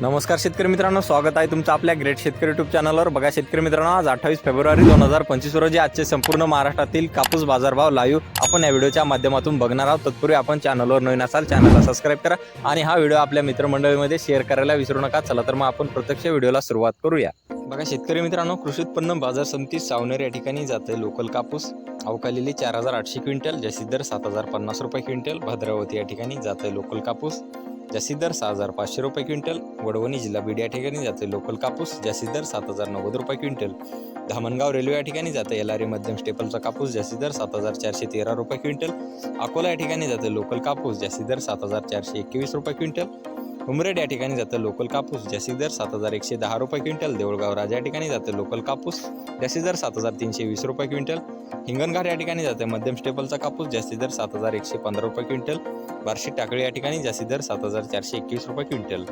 नमस्कार शेतकरी मित्रांनो स्वागत आहे तुमचं आपल्या ग्रेट शेतकरी युट्यूब चॅनलवर बघा शेतकरी मित्रांनो आज अठ्ठावीस फेब्रुवारी दोन हजार पंचवीस रोजी आजचे संपूर्ण महाराष्ट्रातील कापूस बाजारभाव लाईव्ह आपण या व्हिडिओच्या माध्यमातून बघणार आहोत. तत्पूर्वी आपण चॅनलवर नवीन असाल चॅनलला सबस्क्राईब करा आणि हा व्हिडिओ आपल्या मित्रमंडळीमध्ये शेअर करायला विसरू नका. चला तर मग आपण प्रत्यक्ष व्हिडिओला सुरुवात करूया. बघा शेतकरी मित्रांनो कृषी उत्पन्न बाजार समिती सावनेर या ठिकाणी जाते. लोकल कापूस अवकालेली चार हजार आठशे क्विंटल जास्तीत दर सात हजार पन्नास रुपये क्विंटल भद्रावती या ठिकाणी जाते. लोकल कापूस जास्तीत दर सहा हजार पाचशे रुपये क्विंटल वडवणी जिल्हा बीड या ठिकाणी जाते. लोकल कापूस जास्तीत दर सात हजार नव्वद रुपये क्विंटल. धामणगाव रेल्वे या ठिकाणी जाते. एल आर मध्यम स्टेपलचा कापूस जास्तीत दर सात हजार चारशे तेरा रुपये क्विंटल. अकोला या ठिकाणी जाते. लोकल कापूस जास्तीत दर सात हजार चारशे एकवीस रुपये क्विंटल. उमरेड या ठिकाणी जातं लोकल कापूस जास्तीत दर सात हजार एकशे दहा रुपये क्विंटल देऊळगाव राजा या ठिकाणी जातं लोकल कापूस जास्तीत दर सात हजार तीनशे वीस रुपये क्विंटल. हिंगणघाट या ठिकाणी जाते मध्यम स्टेबलचा कापूस जास्तीत दर सात हजार एकशे पंधरा रुपये क्विंटल. बार्शी टाकळी या ठिकाणी जास्तीत दर सात हजार चारशे एकवीस रुपये क्विंटल.